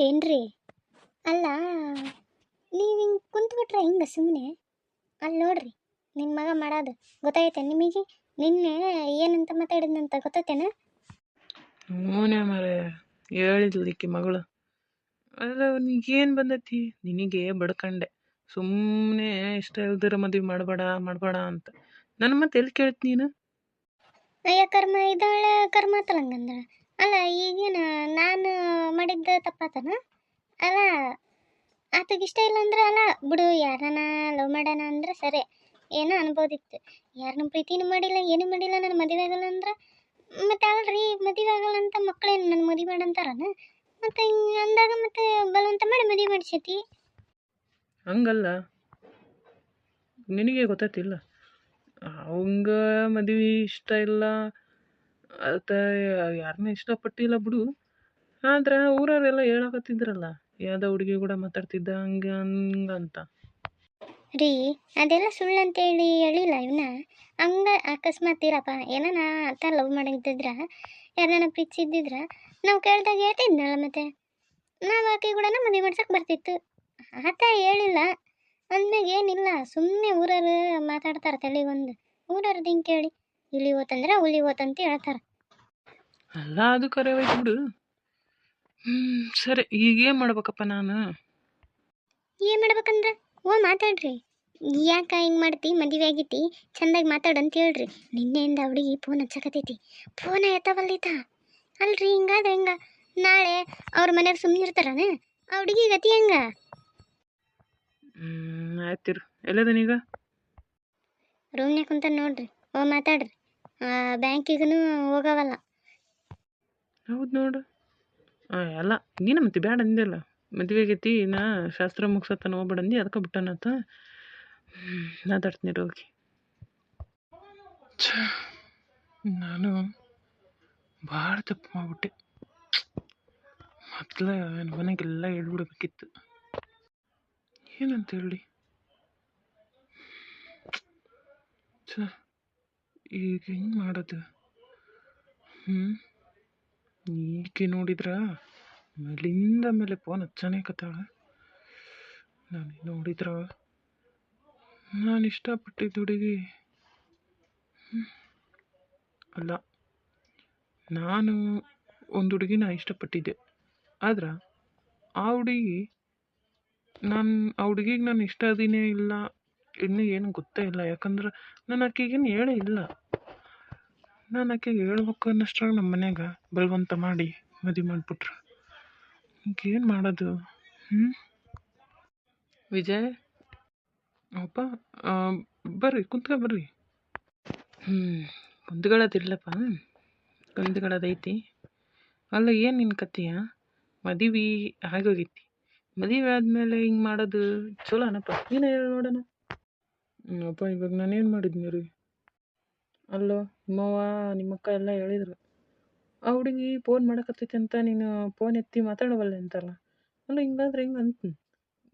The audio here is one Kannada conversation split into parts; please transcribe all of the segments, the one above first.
ಏನ್ರಿ? ಅಲ್ಲ ನೀವು ಹಿಂಗೆ ಕುಂತ್ಬಿಟ್ರೆ ಹಿಂಗೆ ಸುಮ್ಮನೆ ಅಲ್ಲಿ ನೋಡ್ರಿ ನಿಮ್ಮ ಮಗ ಮಾಡೋದು ಗೊತ್ತಾಯ್ತೆ ನಿಮಗೆ? ನಿನ್ನೆ ಏನಂತ ಮಾತಾಡಿದ್ನಂತ ಗೊತ್ತೈತೇನ ಹ್ಞೂನೇ ಮರೆ ಹೇಳಿದ್ಲಿಕ್ಕೆ ಮಗಳು. ಅಲ್ಲ ಏನು ಬಂದೈತಿ? ನಿನಗೆ ಬಡ್ಕಂಡೆ. ಸುಮ್ಮನೆ ಇಷ್ಟ ಇಲ್ದಿರ ಮದುವೆ ಮಾಡಬೇಡ ಮಾಡಬೇಡ ಅಂತ. ನನ್ನ ಮತ್ತೆ ಎಲ್ಲಿ ಕೇಳ್ತಿ ನೀನು? ಅಯ್ಯ ಕರ್ಮ ಇದ್ದಾಳೆ ಕರ್ಮ ತಲಂಗಂದ್ರ ಅಲ್ಲ, ಈಗೇನು ನಾನು ಮಾಡಿದ್ದ ತಪ್ಪಾತನ? ಅಲ್ಲ, ಆತಗೆ ಇಷ್ಟ ಇಲ್ಲ ಅಂದ್ರೆ ಅಲ್ಲ, ಬಿಡು ಯಾರನ ಲವ್ ಮಾಡೋಣ ಅಂದ್ರೆ ಸರಿ. ಏನೋ ಅನ್ಬೋದಿತ್ತು. ಯಾರನ್ನ ಪ್ರೀತಿನೂ ಮಾಡಿಲ್ಲ, ಏನೂ ಮಾಡಿಲ್ಲ ನಾನು ಮದುವೆ ಆಗಲ್ಲ ಅಂದ್ರೆ? ಮತ್ತೆ ಅಲ್ರಿ, ಮದುವೆ ಆಗಲ್ಲ ಅಂತ ಮಕ್ಕಳೇನು ನನ್ನ ಮದುವೆ ಮಾಡಂತಾರನ? ಮತ್ತೆ ಹಿಂಗೆ ಅಂದಾಗ ಮತ್ತೆ ಬಲವಂತ ಮಾಡಿ ಮದುವೆ ಮಾಡಿಸೈತಿ? ಹಂಗಲ್ಲ. ನಿನಗೆ ಗೊತ್ತಾಯ್ತಿಲ್ಲ ಅವಂಗ ಮದುವೆ ಇಷ್ಟ ಇಲ್ಲ. ಆತ ಯಾರನ್ನ ಇಷ್ಟಪಟ್ಟಿಲ್ಲ ಬಿಡು. ಆದ್ರೆ ಊರವರೆಲ್ಲ ಹೇಳಕತ್ತಿದ್ರಲ್ಲ, ಯಾವುದೋ ಹುಡುಗಿ ಕೂಡ ಮಾತಾಡ್ತಿದ್ದ ಹಂಗ ಹಂಗಂತ ಅಂತ. ರೀ, ಅದೆಲ್ಲ ಸುಳ್ಳು ಅಂತೇಳಿ ಹೇಳಿಲ್ಲ ಇವನ್ನ ಹಂಗ ಅಕಸ್ಮಾತ್ ಇರಪ್ಪ, ಏನನ ಆತ ಲವ್ ಮಾಡಿದ್ದಿದ್ರ ಯಾರನ್ನ ಪ್ರೀತಿಸಿದ್ದಿದ್ರ ನಾವು ಕೇಳ್ದಾಗ ಹೇಳ್ತಿದ್ನಲ್ಲ ಮತ್ತೆ. ನಾವು ಆಕೆ ಕೂಡ ಮದುವೆ ಮಾಡ್ಸಕ್ಕೆ ಬರ್ತಿತ್ತು. ಆತ ಹೇಳಿಲ್ಲ. ಅಂದ್ಮ್ಯಾಗ ಏನಿಲ್ಲ ಸುಮ್ಮನೆ ಊರವ್ರು ಮಾತಾಡ್ತಾರೆ ತಲೆಗೊಂದು ಊರವ್ರದ್ದು ಹಿಂಗೆ ಕೇಳಿ. ಇಲ್ಲಿ ಹೋತಂದ್ರೆ ಹುಲಿ ಹೋತಂತ ಹೇಳ್ತಾರೆ. ಅಲ್ಲ ಅದು ಕರೆ ಹೋಯ್ತು ಬಿಡು ಸರಿ ಈಗ ಏನು ಮಾಡ್ಬೇಕಪ್ಪ ನಾನು? ಏನು ಮಾಡ್ಬೇಕಂದ್ರೆ? ಓ ಮಾತಾಡ್ರಿ. ಯಾಕ ಹಿಂಗೆ ಮಾಡ್ತಿ? ಮದುವೆ ಆಗೈತಿ ಚಂದಾಗಿ ಮಾತಾಡು ಅಂತ ಹೇಳ್ರಿ. ನಿನ್ನೆಯಿಂದ ಹುಡುಗಿ ಫೋನ್ ಹಚ್ಚಕತೈತಿ ಫೋನ್ ಎತ್ತವಲ್ಲಿತ ಅಲ್ರಿ ಹಿಂಗಾದ್ರೆ ಹೆಂಗ? ನಾಳೆ ಅವ್ರ ಮನೆಯವ್ರು ಸುಮ್ಮನೆ ಇರ್ತಾರನ? ಆ ಹುಡುಗಿ ಗತಿ ಹೆಂಗ? ಹ್ಞೂ ಆಯ್ತಿರು ಎಲ್ಲದನೀಗ ರೂಮ್ನ್ಯಾಗ ಕುಂತ ನೋಡ್ರಿ. ಓ ಮಾತಾಡ್ರಿ. ಬ್ಯಾಂಕಿಗೂ ಹೋಗವಲ್ಲ. ಹೌದು ನೋಡು. ಅಲ್ಲ ಎಲ್ಲ ನೀನು ಮತ್ತೆ ಬೇಡ ಅಂದಿಲ್ಲ ಮದುವೆ ಆಗೈತಿ ನಾ ಶಾಸ್ತ್ರ ಮುಗ್ಸತ್ತಾನ ಹೋಗ್ಬೇಡ ಅಂದು ಅದಕ್ಕೆ ಬಿಟ್ಟನತ್ತ ಮಾತಾಡ್ತೀನಿ ಹೋಗಿ. ಛ ನಾನು ಭಾಳ ತಪ್ಪು ಮಾಡ್ಬಿಟ್ಟೆ. ಮೊದಲ ನನ್ನ ಮನೆಗೆಲ್ಲ ಹೇಳ್ಬಿಡ್ಬೇಕಿತ್ತು. ಏನಂತ ಹೇಳಿ? ಛ ಈಗ ಹೆಂಗೆ ಮಾಡೋದು? ಹ್ಞೂ ಈಕೆ ನೋಡಿದ್ರ? ಮೇಲಿಂದ ಮೇಲೆ ಫೋನ್ ಹಚ್ಚನೇ ಕತ್ತಾಳ. ನಾನು ನೋಡಿದ್ರ? ನಾನು ಇಷ್ಟಪಟ್ಟಿದ್ದ ಹುಡುಗಿ. ಅಲ್ಲ, ನಾನು ಒಂದು ಹುಡುಗಿನ ಇಷ್ಟಪಟ್ಟಿದ್ದೆ. ಆದ್ರೆ ಆ ಹುಡುಗಿ ನಾನು, ಆ ಹುಡುಗಿಗೆ ನಾನು ಇಷ್ಟ ಅದೀನೇ ಇಲ್ಲ ಇನ್ನೂ ಏನು ಗೊತ್ತೇ ಇಲ್ಲ. ಯಾಕಂದ್ರೆ ನಾನು ಆಕೆಗೇನು ಹೇಳೇ ಇಲ್ಲ. ನಾನು ಆಕೆಗೆ ಹೇಳ್ಬೇಕು ಅನ್ನೋಷ್ಟ್ರಾಗ ನಮ್ಮ ಮನ್ಯಾಗ, ಬಲವಂತ ಮಾಡಿ ಮದುವೆ ಮಾಡಿಬಿಟ್ರು. ಏನು ಮಾಡೋದು? ಹ್ಞೂ ವಿಜಯ್? ಅಪ್ಪ ಬರ್ರಿ, ಕುಂತ್ಕೊ ಬರ್ರಿ. ಹ್ಞೂ ಕುಂತ್ಕೊಳ್ಳೋದಿಲ್ಲಪ್ಪ. ಕುಂತ್ಕೊಳ್ಳೋದೈತಿ. ಅಲ್ಲ, ಏನು ನಿನ್ನ ಕತೆಯ ಮದುವೆ ಆಗೋಗೈತಿ. ಮದುವೆ ಆದಮೇಲೆ ಹಿಂಗೆ ಮಾಡೋದು ಚಲೋನಪ್ಪ. ನೀನು ಹೇಳಿ ನೋಡೋಣ. ಅಪ್ಪ, ಇವಾಗ ನಾನೇನು ಮಾಡಿದ್ನಿ ರೀ? ಅಲ್ಲೋ, ನಿಮ್ಮವ್ವ, ನಿಮ್ಮಕ್ಕ ಎಲ್ಲ ಹೇಳಿದ್ರು. ಆ ಹುಡುಗಿ ಫೋನ್ ಮಾಡಕತ್ತೈತೆ ಅಂತ ನೀನು ಫೋನ್ ಎತ್ತಿ ಮಾತಾಡವಲ್ಲೆ ಅಂತಲ್ಲ. ಅಲ್ಲ ಹಿಂಗಾದ್ರೆ ಹಿಂಗೆ ಅಂತ.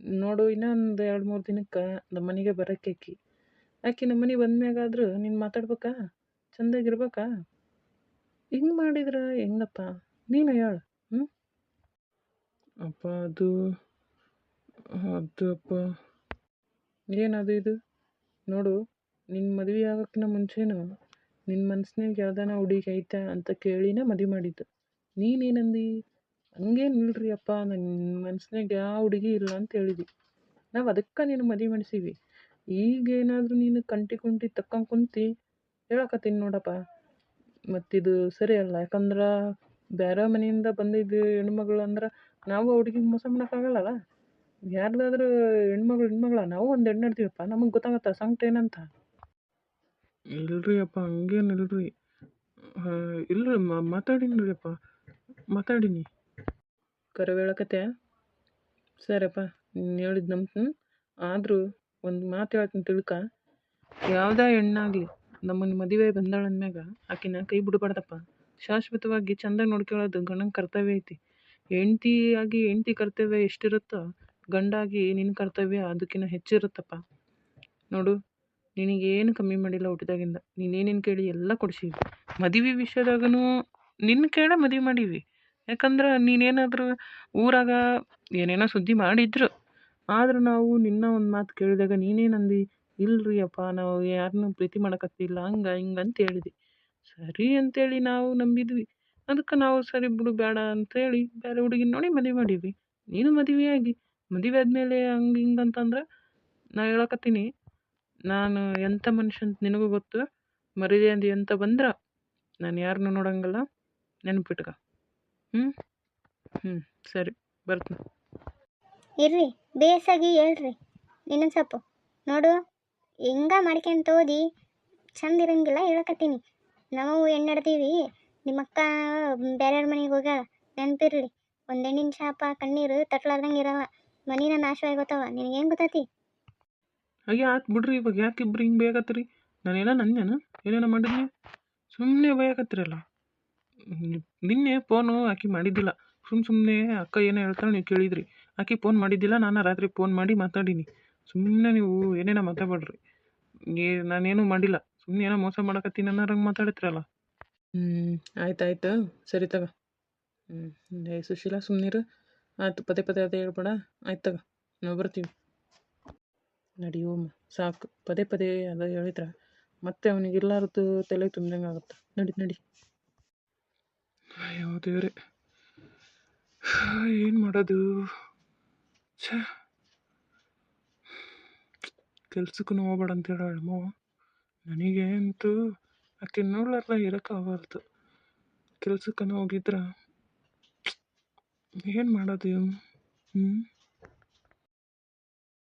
ನೋಡು, ಇನ್ನೊಂದು ಎರಡು ಮೂರು ದಿನಕ್ಕೆ ನಮ್ಮ ಮನೆಗೆ ಬರೋಕೆ ಆಕಿ. ಆಕೆ ನಮ್ಮ ಮನೆಗೆ ಬಂದ್ಮ್ಯಾಗಾದ್ರೂ ನೀನು ಮಾತಾಡ್ಬೇಕಾ? ಚಂದಾಗಿರ್ಬೇಕಾ? ಹಿಂಗೆ ಮಾಡಿದ್ರೆ ಹೆಂಗಪ್ಪ? ನೀನು ಹೇಳು ಹ್ಞೂ ಅಪ್ಪ, ಅದು ಅದು ಅಪ್ಪ. ಏನದು ಇದು? ನೋಡು ನಿನ್ನ ಮದುವೆ ಆಗೋಕ್ಕಿಂತ ಮುಂಚೆನೂ ನಿನ್ನ ಮನ್ಸ್ನಾಗ ಯಾವ್ದಾನ ಹುಡುಗಿ ಐತಾ ಅಂತ ಕೇಳಿನೇ ಮದುವೆ ಮಾಡಿದ್ದು. ನೀನೇನಂದಿ? ಹಂಗೇನು ಇಲ್ರಿ ಅಪ್ಪ ನನ್ನ ಮನ್ಸ್ನಾಗ ಯಾವ ಹುಡುಗಿ ಇಲ್ಲ ಅಂತ ಹೇಳಿದ್ವಿ ನಾವು ಅದಕ್ಕೆ ನೀನು ಮದುವೆ ಮಾಡಿಸೀವಿ. ಈಗೇನಾದರೂ ನೀನು ಕಂಟಿ ಕುಂಟಿ ತಕ್ಕಂಡು ಕುಂತಿ ಹೇಳಕತ್ತೀನಿ ನೋಡಪ್ಪ. ಮತ್ತಿದು ಸರಿ ಅಲ್ಲ, ಯಾಕಂದ್ರೆ ಬೇರೆ ಮನೆಯಿಂದ ಬಂದಿದ್ದು ಹೆಣ್ಮಗಳು ಅಂದ್ರೆ ನಾವು ಹುಡುಗಿಗೆ ಮೋಸ ಮಾಡೋಕ್ಕಾಗಲ್ಲಲ್ಲ ಯಾರ್ದಾದ್ರೂ ಹೆಣ್ಮಗಳು ಹೆಣ್ಮಗಳ? ನಾವು ಒಂದು ಹೆಣ್ಣು ಇಡ್ತೀವಪ್ಪ ನಮಗೆ ಗೊತ್ತಾಗತ್ತೆ? ಸಂಕಟ ಏನಂತ? ಇಲ್ರಿ ಅಪ್ಪ ಹಂಗೇನು ಇಲ್ರಿ. ಇಲ್ರಿ ಮಾತಾಡೀನಿ ರೀ ಅಪ್ಪ. ಮಾತಾಡೀನಿ. ಕರೆ ಹೇಳಕತ್ತೆ ಸರಿಯಪ್ಪ ನೀನು ಹೇಳಿದ್ದು ನಮ್ ಆದರೂ ಒಂದು ಮಾತು ಹೇಳ್ತೀನಿ ತಿಳ್ಕ. ಯಾವುದೇ ಹೆಣ್ಣಾಗಲಿ ನಮ್ಮನ್ನು ಮದುವೆ ಬಂದಾಳ ಅಂದ್ಮ್ಯಾಗ ಆಕಿನ ಕೈ ಬಿಡಬಾರ್ದಪ್ಪ. ಶಾಶ್ವತವಾಗಿ ಚಂದ ನೋಡ್ಕೊಳ್ಳೋದು ಗಣನ ಕರ್ತವ್ಯ ಐತಿ. ಹೆಂಡ್ತಿ ಆಗಿ ಹೆಂಡ್ತಿ ಕರ್ತವ್ಯ ಎಷ್ಟಿರುತ್ತೋ ಗಂಡಾಗಿ ನಿನ್ನ ಕರ್ತವ್ಯ ಅದಕ್ಕಿಂತ ಹೆಚ್ಚಿರುತ್ತಪ್ಪ. ನೋಡು, ನಿನಗೇನು ಕಮ್ಮಿ ಮಾಡಿಲ್ಲ ಹುಟ್ಟಿದಾಗಿಂದ. ನೀನೇನೇನು ಕೇಳಿ ಎಲ್ಲ ಕೊಡಿಸೀವಿ ಮದುವೆ ವಿಷಯದಾಗನೂ ನಿನ್ನ ಕೇಳ ಮದುವೆ ಮಾಡೀವಿ ಯಾಕಂದ್ರೆ ನೀನೇನಾದರೂ ಊರಾಗ ಏನೇನೋ ಸುದ್ದಿ ಮಾಡಿದ್ರು. ಆದ್ರೆ ನಾವು ನಿನ್ನ ಒಂದು ಮಾತು ಕೇಳಿದಾಗ ನೀನೇನಂದು, ಇಲ್ರಿ ಅಪ್ಪ, ನಾವು ಯಾರನ್ನೂ ಪ್ರೀತಿ ಮಾಡಕತ್ತಿಲ್ಲ, ಹಂಗೆ, ಹಿಂಗೆ ಅಂತ ಹೇಳಿದೆ ಸರಿ ಅಂತೇಳಿ ನಾವು ನಂಬಿದ್ವಿ. ಅದಕ್ಕೆ ನಾವು ಸರಿ ಬಿಡು, ಬೇಡ ಅಂತೇಳಿ ಬೇರೆ ಹುಡುಗಿನ ನೋಡಿ ಮದುವೆ ಮಾಡೀವಿ ನೀನು ಮದುವೆ ಆಗಿ ಮದುವೆ ಆದಮೇಲೆ ಹಂಗೆ ಹಿಂಗೆ ಅಂತಂದ್ರೆ ನಾ ಹೇಳಕತ್ತೀನಿ, ನಾನು ಎಂಥ ಮನುಷ್ಯ ಅಂತ ನಿನಗೂ ಗೊತ್ತು ಮರ್ಯಾದೆ ಅಂತ ಬಂದ್ರೆ ನಾನು ಯಾರನ್ನೂ ನೋಡಂಗಿಲ್ಲ, ನೆನಪಿಟ್ಕ. ಹ್ಞೂ ಹ್ಞೂ ಸರಿ, ಬರ್ತೀನಿ. ಇರ್ರಿ, ಬೇಸಾಗಿ ಹೇಳ್ರಿ, ಇನ್ನೊಂದು ಸ್ವಲ್ಪ ನೋಡು, ಹಿಂಗ ಮಾಡ್ಕೊಂತ ಓದಿ, ಚಂದ ಇರಂಗಿಲ್ಲ ಹೇಳಕತ್ತೀನಿ. ನಾವು ಹೆಣ್ಣಡ್ತೀವಿ, ನಿಮ್ಮ ಅಕ್ಕ ಬೇರೆಯವ್ರ ಮನೆಗೆ ಹೋಗ್ಯಾಳ, ನೆನಪಿರ್ಲಿ, ಒಂದು ಹೆಣ್ಣಿನ ಶಾಪ, ಕಣ್ಣೀರು ತಟ್ಲಾರ್ದಂಗೆ ಇರಲ್ಲ ಮನಿನ ನಾಶ ಆಗೋತಾವ ನಿನಗೆ ಏನು ಗೊತ್ತೈತಿ? ಅಯ್ಯ ಆತ್ ಬಿಡ್ರಿ ಇವಾಗ ಯಾಕೆ ಇಬ್ರು ಹಿಂಗೆ ಬೇಕತ್ರಿ ನಾನೇನ ನಂದೇನು ಏನೇನ ಮಾಡಿದ್ನಿ? ಸುಮ್ಮನೆ ಬೈಯಕತ್ತೀರಲ್ಲ? ನಿನ್ನೆ ಫೋನು ಆಕಿ ಮಾಡಿದ್ದಿಲ್ಲ. ಸುಮ್ಮ ಸುಮ್ಮನೆ ಅಕ್ಕ ಏನೋ ಹೇಳ್ತಾಳೆ ನೀವು ಕೇಳಿದ್ರಿ. ಆಕಿ ಫೋನ್ ಮಾಡಿದ್ದಿಲ್ಲ ನಾನು ರಾತ್ರಿ ಫೋನ್ ಮಾಡಿ ಮಾತಾಡೀನಿ. ಸುಮ್ಮನೆ ನೀವು ಏನೇನೋ ಮಾತಾಡ್ಬೇಡ್ರಿ. ಏ ನಾನೇನು ಮಾಡಿಲ್ಲ. ಸುಮ್ಮನೆ ಏನೋ ಮೋಸ ಮಾಡಕತ್ತೀನಿ ಅನ್ನೋರಂಗೆ ಮಾತಾಡತ್ತೀರಲ್ಲ ಹ್ಞೂ ಆಯ್ತು ಆಯ್ತು. ಸರಿ ತಗ. ಹ್ಞೂ ಏ ಸುಶೀಲಾ ಸುಮ್ಮನಿರು ಆಯ್ತು, ಪದೇ ಪದೇ ಅದೇ ಹೇಳ್ಬೇಡ. ಆಯ್ತು ತಗ, ನಾವು ಬರ್ತೀವಿ. ನಡಿಯೋಮ್ಮ ಸಾಕು. ಪದೇ ಪದೇ ಅದ ಹೇಳಿದ್ರೆ ಮತ್ತೆ ಅವನಿಗೆ ಎಲ್ಲರದ್ದು ತಲೆ ತುಂಬ್ದಂಗೆ ಆಗುತ್ತೆ. ನಡಿ ನಡಿ. ಅಯ್ಯೋ, ದೇವ್ರೆ. ಏನು ಮಾಡೋದು? ಛೇ. ಕೆಲ್ಸಕ್ಕೂ ಹೋಗ್ಬೇಡ ಅಂತ ಹೇಳಮ್ಮ ನನಗೆ ಅಂತೂ ಆಕೆ ನೋಡ್ಲಾರ್ದ ಇರೋಕ್ಕಾಗಲ್ತು ಕೆಲ್ಸಕ್ಕನ ಹೋಗಿದ್ರ ಏನು ಮಾಡೋದು? ಹ್ಞೂ